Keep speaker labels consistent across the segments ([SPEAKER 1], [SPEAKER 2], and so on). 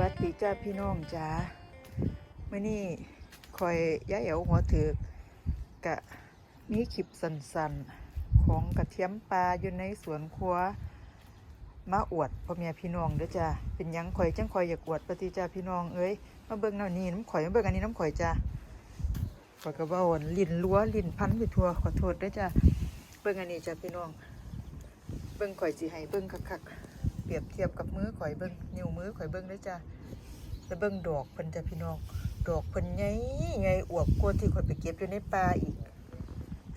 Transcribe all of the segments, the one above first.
[SPEAKER 1] วัสดีจ้าพี่น้องจ้าเมื่อนี้คอยย้ายเอวหัวถือกะมีคลิปสันๆ ของกระเทียมปลาอยู่ในสวนครัวมาอวดพ่อแม่พี่น้องเด้อจ้าเป็นยังข่อยจังข่อยอยากอวดปฏิจ้าพี่น้องเอ้ยมาเบิ่งแนวนี้น้ำข่อยมาเบิ่งอันนี้น้ำข่อยจ้าข่อยก็เว่าอั่นลิ้นลัวลิ้นพันไปทั่วขอโทษเด้อจ้าเบิ่งอันนี้จ้าพี่น้อง เบิ่งข่อยสิให้เบิ่งคักๆ รียบเทียบกับมือข่อยเบิ่งนิ้วมือข่อยเบิ่งเด้จ้าแล้วเบิ่งดอกเพิ่นจ้ะพี่น้องดอกเพิ่นใหญ่ใหญ่อวบกว่าที่ข่อยไปเก็บอยู่ในป่าอีก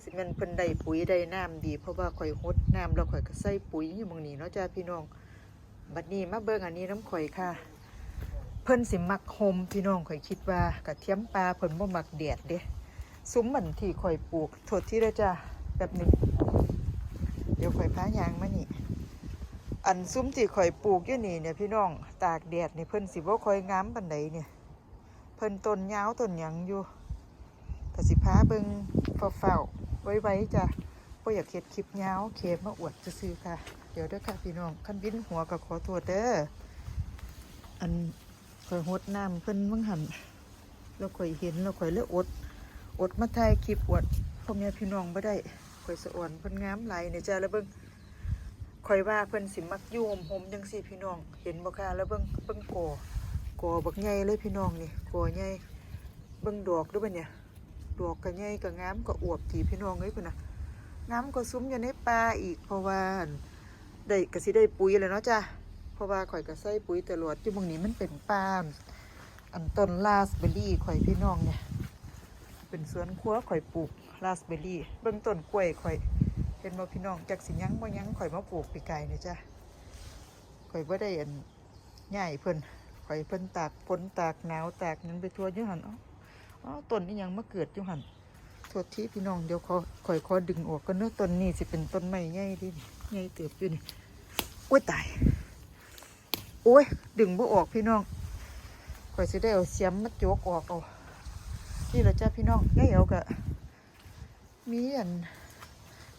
[SPEAKER 1] สิแม่นเพิ่นได้ปุ๋ยได้น้ำดี เพราะว่าข่อยหดน้ำแล้วข่อยก็ใส่ปุ๋ยอยู่หม่องนี้เนาะจ้าพี่น้องบัดนี้มาเบิ่งอันนี้น้ำข่อยค่ะ เพิ่นสิมักโฮมพี่น้องข่อยคิดว่ากระเทียมปลาเพิ่นบ่มักแดดเด้ซุ้มมันที่ข่อยปลูกโทษที่เด้อจ้าแบบหนึงเดี๋ยวข่อยพายางมานี่ อันซุ้มที่ข่อยปลูกอยู่นี่เนี่ยพี่น้องตากแดดนี่เพิ่นสิบ่ค่อยงามปานใดเนี่ย เพิ่นต้นยาวต้นหยังอยู่ก็สิพาเบิ่งเฝ้าๆไว้ๆจ้ะบ่อยากเฮ็ดคลิปยาวเคมาอวดซื่อๆค่ะ เดี๋ยวเด้อค่ะพี่น้องคันบินหัวก็ขอโทษเด้ออันข่อยหดน้ำเพิ่นมึงหันแล้วข่อยเห็นแล้วข่อยเลยอด อดมาถ่ายคลิปอวดพ่อแม่พี่น้องบ่ได้ข่อยสะอ่อนเพิ่นงามหลายเนี่ยจ้ะแล้วเบิ่ง ข่อยว่าเพิ่นสิมักยู่หมจังซี่พี่น้อง เห็นบ่ค่ะแล้วเบิ่งเบิ่งกอกอบักใหญ่เลยพี่น้องนี่กอใหญ่เบิ่งดอกด้วยบัดเนี่ยดอกก็ใหญ่ก็งามก็อวบทีพี่น้องเอ้ยพุ่นน่ะงามก็ซุ้มอยู่ในป่าอีกเพราะว่านได้ก็สิได้ปุ๋ยแล้วเนาะจ้ะเพราะว่าข่อยก็ใส่ปุ๋ยตลอดอยู่หม่องนี้มันเป็นป่าอันต้นราสเบอร์รี่ข่อยพี่น้องเนี่ย เป็นสวนครัวข่อยปลูกราสเบอร์รี่ เบิ่งต้นกล้วยข่อย เป็นบ่พี่น้องจักสิยังบ่ยังข่อยมาปลูกปีไก่นี่จ้ะข่อยบ่ได้อันใหญ่เพิ่นข่อยเพิ่นตากฝนตากหนาวตากหยังไปทั่วอยู่หันอ๋อต้นนี้ยังมาเกิดอยู่หันโทษที่พี่น้องเดี๋ยวขอข่อยขอดึงออกก่อนเนาะต้นนี้สิเป็นต้นไม้ใหญ่ดิใหญ่เติบอยู่นี่โอ้ยตายโอ้ยดึงบ่ออกพี่น้องข่อยสิได้เอาเสียมมาโจกออกเอานี่แหละจ้ะพี่น้องยายเอาก็มีอัน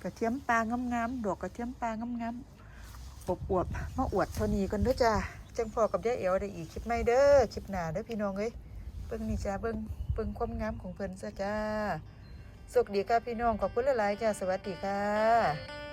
[SPEAKER 1] กระเทียมปลางามๆดอกกระเทียมปลางามๆอบอวบมาอวดเท่านี้กันเด้อจ้าจังพอกับยายเอ๋วได้อีกคลิปไม่เด้อคลิปหน้าเด้อพี่น้องเอ้ยเบิ่งนี่จ้าเบิ่งเบิ่งความงามของเพิ่นซะจ้าสุขดีค่ะพี่น้องขอบคุณหลายๆจ้าสวัสดีค่ะ